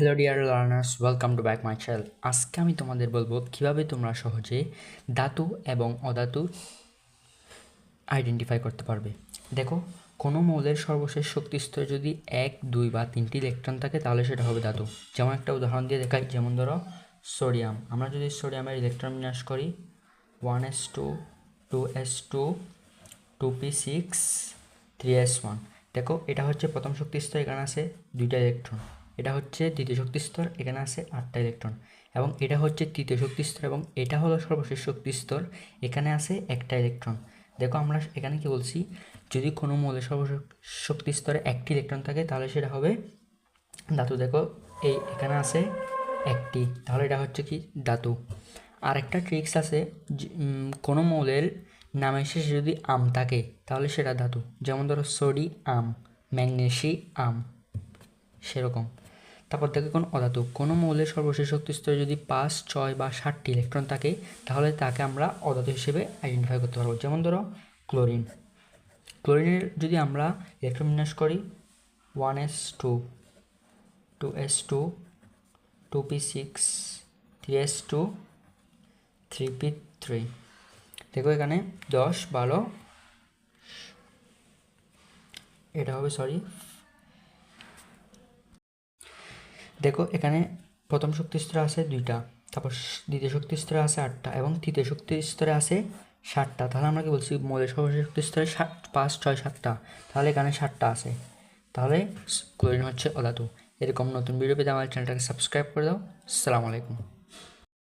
Hello dear learners welcome to back my channel আজকে আমি তোমাদের বলব কীভাবে তোমরা সহজে ধাতু এবং অধাতু আইডেন্টিফাই করতে পারবে। দেখো, কোনো মৌলের সর্বশেষ শক্তি স্তরে যদি এক, দুই বা তিনটি ইলেকট্রন থাকে, তাহলে সেটা হবে ধাতু। যেমন একটা উদাহরণ দিয়ে দেখাই, যেমন ধরো সোডিয়াম আমরা যদি সোডিয়ামের ইলেকট্রন বিন্যাস করি one S two two S two two P six three S one দেখো, এটা হচ্ছে প্রথম শক্তি স্তর এখানে আছে দুইটা ইলেকট্রন এটা হচ্ছে দ্বিতীয় শক্তি স্তর, এখানে আছে আটটা ইলেকট্রন। এবং এটা হচ্ছে তৃতীয় শক্তি স্তর এবং এটা হলো সর্বশেষ শক্তি স্তর, এখানে আছে একটা ইলেকট্রন। দেখো আমরা এখানে কি বলছি, যদি কোনো মৌলের সর্বশেষ শক্তি স্তরে একটি ইলেকট্রন থাকে, তাহলে সেটা হবে ধাতু। দেখো, এই এখানে আছে একটি, তাহলে এটা হচ্ছে কি ধাতু। আর একটা ট্রিক্স আছে কোনো মৌলের নামের শেষে যদি আম থাকে, তাহলে সেটা ধাতু। যেমন ধরো সোডি আম ম্যাগনেসি আম সেরকম। তারপর দেখো কোন অধাতু। কোনো মৌলের সর্বশেষ শক্তি স্তরে যদি পাঁচ, ছয় বা ষাটটি ইলেকট্রন থাকে, তাহলে তাকে আমরা অধাতু হিসেবে আইডেন্টিফাই করতে পারব। যেমন ধরো ক্লোরিন। ক্লোরিনের যদি আমরা ইলেকট্রন বিন্যাস করি one S two two S two two P six three S two three P three দেখো এখানে দশ, বারো, এটা হবে সরি দেখো, এখানে প্রথম শক্তি স্তরে আছে দুইটা, তারপর দ্বিতীয় শক্তি স্তরে আছে আটটা এবং তৃতীয় শক্তি স্তরে আছে ষাটটা তাহলে আমরা কি বলছি? মৌলের সর্বশেষ শক্তি স্তরে ষাট পাঁচ, ছয়, সাতটা। তাহলে এখানে ষাটটা আছে। তাহলে ক্লোরিন হচ্ছে অধাতু। এরকম নতুন ভিডিও পেতে আমার চ্যানেলটাকে সাবস্ক্রাইব করে দাও। সালাম আলাইকুম।